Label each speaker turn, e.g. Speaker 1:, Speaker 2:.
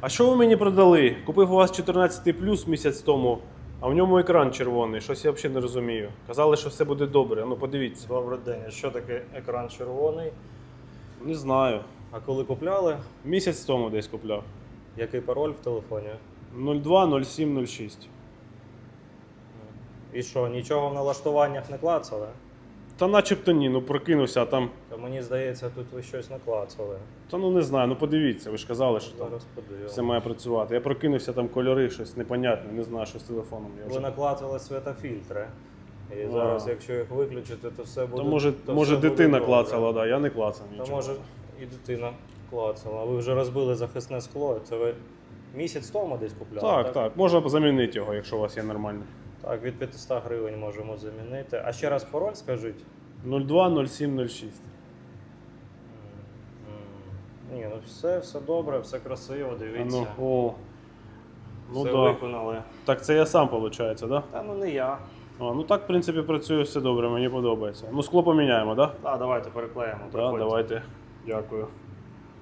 Speaker 1: А що ви мені продали? Купив у вас 14 плюс місяць тому, а в ньому екран червоний. Щось я взагалі не розумію. Казали, що все буде добре. Ну подивіться.
Speaker 2: Добрий день. А Що таке екран червоний?
Speaker 1: Не знаю.
Speaker 2: А коли купляли?
Speaker 1: Місяць тому десь купляв.
Speaker 2: Який пароль в телефоні?
Speaker 1: 02 07 06.
Speaker 2: І що, нічого в налаштуваннях не клацали?
Speaker 1: Та начебто ні, ну прокинувся, а там.
Speaker 2: Та мені здається, тут ви щось наклацали.
Speaker 1: Та ну не знаю, ну подивіться, ви ж казали, що там
Speaker 2: Зараз подивимося.
Speaker 1: все має працювати. Я прокинувся, там кольори, щось непонятне, не знаю, що з телефоном. Я
Speaker 2: Ви
Speaker 1: вже...
Speaker 2: наклацали світофільтри. І
Speaker 1: А.
Speaker 2: зараз, якщо їх виключити, то все буде.
Speaker 1: То може,
Speaker 2: то
Speaker 1: може
Speaker 2: все буде
Speaker 1: дитина
Speaker 2: добре.
Speaker 1: клацала, да, я не клацав
Speaker 2: Та
Speaker 1: нічого.
Speaker 2: може і дитина клацала. Ви вже розбили захисне скло. Це ви місяць тому десь купляли?
Speaker 1: Так, так, можна замінити його, якщо у вас є нормальний.
Speaker 2: Так, від 500 гривень можемо замінити. А ще раз пароль скажіть.
Speaker 1: 02 07 06.
Speaker 2: М, м. Ні, ну все, все добре, все красиво,
Speaker 1: А
Speaker 2: дивіться.
Speaker 1: ну, о. Ну
Speaker 2: все
Speaker 1: да.
Speaker 2: виконали.
Speaker 1: Так це я сам, виходить, да?
Speaker 2: Та ну не я.
Speaker 1: А, ну так, в принципі, працює все добре, мені подобається. Ну, скло поміняємо, так? Да?
Speaker 2: Так, давайте переклеїмо.
Speaker 1: Так,
Speaker 2: приходьте.
Speaker 1: давайте. Дякую.